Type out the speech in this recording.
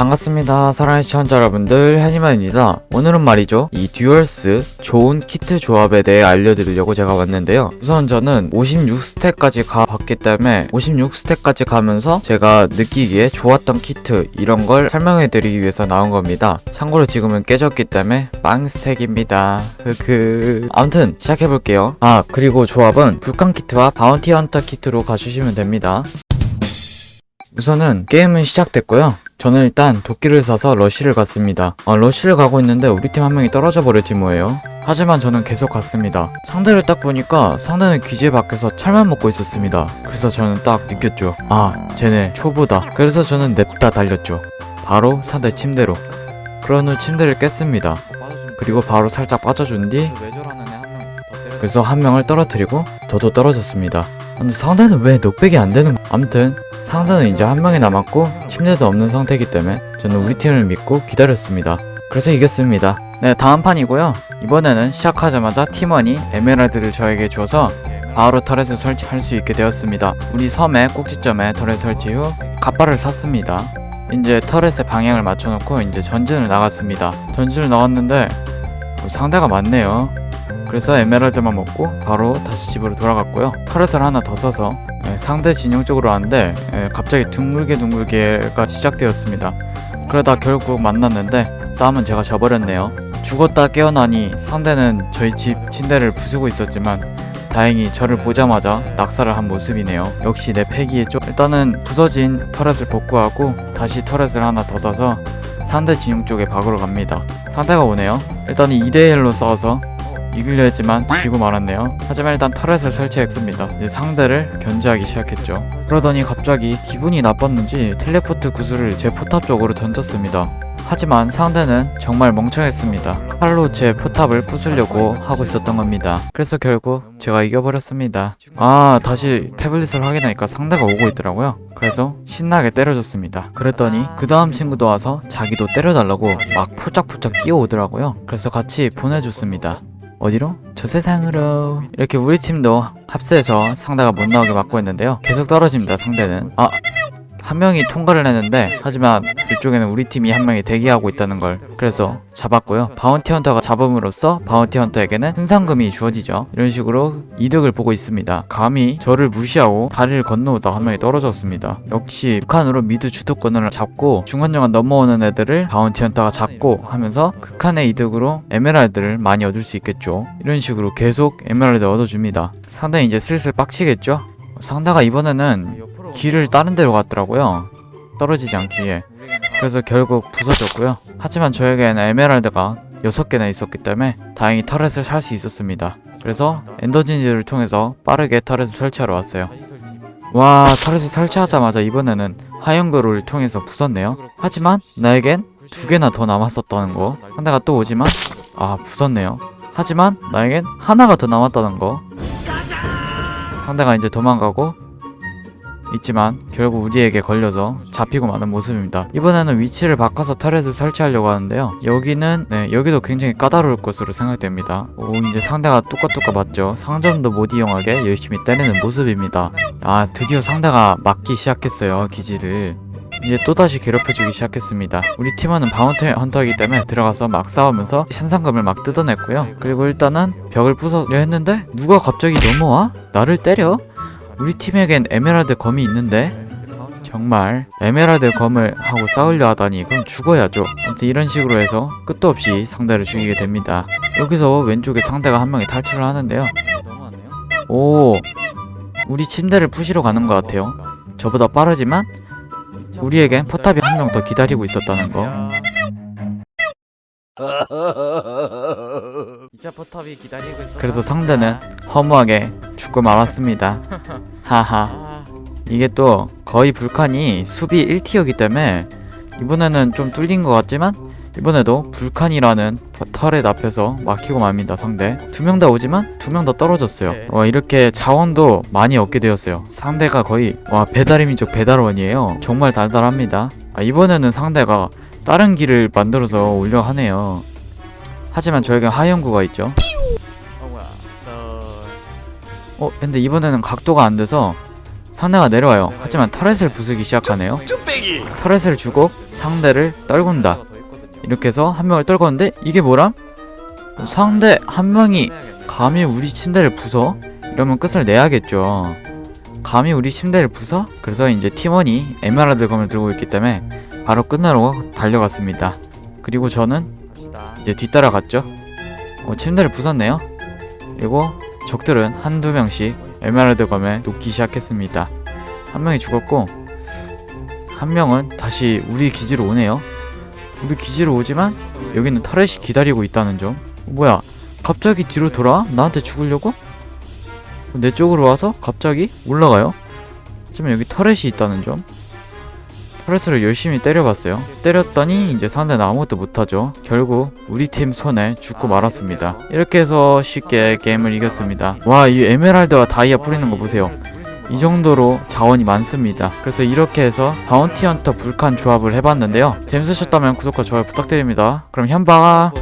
반갑습니다. 사랑하는 시청자 여러분들, 한이만입니다. 오늘은 말이죠. 이 듀얼스 좋은 키트 조합에 대해 알려드리려고 제가 왔는데요. 우선 저는 56스택까지 가봤기 때문에 56스택까지 가면서 제가 느끼기에 좋았던 키트 이런 걸 설명해드리기 위해서 나온 겁니다. 참고로 지금은 깨졌기 때문에 빵 스택입니다. 그 아무튼 시작해볼게요. 아 그리고 조합은 불칸 키트와 바운티 헌터 키트로 가주시면 됩니다. 우선은 게임은 시작됐고요. 저는 일단 도끼를 사서 러쉬를 갔습니다. 아, 러쉬를 가고 있는데 우리 팀 한 명이 떨어져 버렸지 뭐예요. 하지만 저는 계속 갔습니다. 상대를 딱 보니까 상대는 기재 밖에서 철만 먹고 있었습니다. 그래서 저는 딱 느꼈죠. 아, 쟤네 초보다. 그래서 저는 냅다 달렸죠. 바로 상대 침대로. 그런 후 침대를 깼습니다. 그리고 바로 살짝 빠져준 뒤 그래서 한 명을 떨어뜨리고 저도 떨어졌습니다. 근데 상대는 왜 넉백이 안 되는 거? 아무튼 상대는 이제 한 명이 남았고 침대도 없는 상태이기 때문에 저는 우리 팀을 믿고 기다렸습니다. 그래서 이겼습니다. 네, 다음 판이고요. 이번에는 시작하자마자 팀원이 에메랄드를 저에게 줘서 바로 터렛을 설치할 수 있게 되었습니다. 우리 섬의 꼭지점에 터렛 설치 후 갑바를 샀습니다. 이제 터렛의 방향을 맞춰놓고 이제 전진을 나갔습니다. 전진을 나갔는데 뭐 상대가 많네요. 그래서 에메랄드만 먹고 바로 다시 집으로 돌아갔고요. 터렛을 하나 더 써서 예, 상대 진영 쪽으로 왔는데 예, 갑자기 둥글게 둥글게가 시작되었습니다. 그러다 결국 만났는데 싸움은 제가 져버렸네요. 죽었다 깨어나니 상대는 저희 집 침대를 부수고 있었지만 다행히 저를 보자마자 낙사를 한 모습이네요. 역시 내 패기에 좀 일단은 부서진 터렛을 복구하고 다시 터렛을 하나 더 사서 상대 진영 쪽에 박으러 갑니다. 상대가 오네요. 일단은 2대1로 싸워서 이기려 했지만 지고 말았네요. 하지만 일단 터렛을 설치했습니다. 이제 상대를 견제하기 시작했죠. 그러더니 갑자기 기분이 나빴는지 텔레포트 구슬을 제 포탑 쪽으로 던졌습니다. 하지만 상대는 정말 멍청했습니다. 칼로 제 포탑을 부수려고 하고 있었던 겁니다. 그래서 결국 제가 이겨버렸습니다. 아, 다시 태블릿을 확인하니까 상대가 오고 있더라고요. 그래서 신나게 때려줬습니다. 그랬더니 그 다음 친구도 와서 자기도 때려달라고 막 포짝포짝 끼어오더라고요. 그래서 같이 보내줬습니다. 어디로? 저 세상으로. 이렇게 우리 팀도 합세해서 상대가 못 나오게 막고 있는데요. 계속 떨어집니다 상대는. 아 한 명이 통과를 했는데 하지만 이쪽에는 우리 팀이 한 명이 대기하고 있다는 걸 그래서 잡았고요. 바운티 헌터가 잡음으로써 바운티 헌터에게는 승상금이 주어지죠. 이런 식으로 이득을 보고 있습니다. 감히 저를 무시하고 다리를 건너오다 한 명이 떨어졌습니다. 역시 북한으로 미드 주도권을 잡고 중간중간 넘어오는 애들을 바운티 헌터가 잡고 하면서 극한의 이득으로 에메랄드를 많이 얻을 수 있겠죠. 이런 식으로 계속 에메랄드 얻어줍니다. 상당히 이제 슬슬 빡치겠죠? 상대가 이번에는 길을 다른 데로 갔더라고요. 떨어지지 않기 위해. 그래서 결국 부서졌고요. 하지만 저에게는 에메랄드가 6개나 있었기 때문에 다행히 터렛을 살 수 있었습니다. 그래서 엔더진지를 통해서 빠르게 터렛을 설치하러 왔어요. 와, 터렛을 설치하자마자 이번에는 화염그루를 통해서 부쉈네요. 하지만 나에겐 두 개나 더 남았었다는 거. 상대가 또 오지만 아, 부쉈네요. 하지만 나에겐 하나가 더 남았다는 거. 상대가 이제 도망가고 있지만 결국 우리에게 걸려서 잡히고 마는 모습입니다. 이번에는 위치를 바꿔서 터렛을 설치하려고 하는데요. 여기는 네 여기도 굉장히 까다로울 것으로 생각됩니다. 오 이제 상대가 뚜까뚜까 맞죠. 상점도 못 이용하게 열심히 때리는 모습입니다. 아 드디어 상대가 맞기 시작했어요 기지를. 이제 또다시 괴롭혀주기 시작했습니다. 우리 팀원은 바운티 헌터이기 때문에 들어가서 막 싸우면서 현상금을 막 뜯어냈고요. 그리고 일단은 벽을 부숴려 했는데 누가 갑자기 넘어와? 나를 때려? 우리 팀에겐 에메랄드 검이 있는데 정말 에메랄드 검을 하고 싸우려 하다니 그럼 죽어야죠. 아무튼 이런 식으로 해서 끝도 없이 상대를 죽이게 됩니다. 여기서 왼쪽에 상대가 한 명이 탈출을 하는데요. 오, 우리 침대를 부시러 가는 것 같아요. 저보다 빠르지만 우리에겐 포탑이 한 명 더 기다리고 있었다는 거. 이자 포탑이 기다리고. 그래서 상대는 허무하게 죽고 말았습니다. 하하. 이게 또 거의 불칸이 수비 1티어기 때문에 이번에는 좀 뚫린 것 같지만 이번에도 불칸이라는 터렛 앞에서 막히고 맙니다 상대. 두 명 다 오지만 두 명 다 떨어졌어요. 와 이렇게 자원도 많이 얻게 되었어요. 상대가 거의 와 배달의 민족 배달원이에요. 정말 달달합니다. 아, 이번에는 상대가 다른 길을 만들어서 오려 하네요. 하지만 저에겐 하이연구가 있죠 어 근데 이번에는 각도가 안 돼서 상대가 내려와요 하지만 터렛을 부수기 시작하네요 터렛을 주고 상대를 떨군다 이렇게 해서 한 명을 떨궜는데 이게 뭐람? 상대 한 명이 감히 우리 침대를 부숴? 이러면 끝을 내야겠죠. 감히 우리 침대를 부숴? 그래서 이제 팀원이 에메랄드 검을 들고 있기 때문에 바로 끝나러 달려갔습니다. 그리고 저는 이제 뒤따라갔죠. 어, 침대를 부쉈네요. 그리고 적들은 한두 명씩 에메랄드 검에 눕기 시작했습니다. 한 명이 죽었고 한 명은 다시 우리 기지로 오네요. 우리 기지로 오지만 여기는 터렛이 기다리고 있다는 점. 뭐야? 갑자기 뒤로 돌아? 나한테 죽으려고? 내 쪽으로 와서 갑자기 올라가요? 하지만 여기 터렛이 있다는 점. 터렛으로 열심히 때려봤어요. 때렸더니 이제 상대는 아무것도 못하죠. 결국 우리 팀 손에 죽고 말았습니다. 이렇게 해서 쉽게 게임을 이겼습니다. 와, 이 에메랄드와 다이아 뿌리는 거 보세요. 이 정도로 자원이 많습니다. 그래서 이렇게 해서 바운티 헌터 불칸 조합을 해봤는데요. 재밌으셨다면 구독과 좋아요 부탁드립니다. 그럼 현바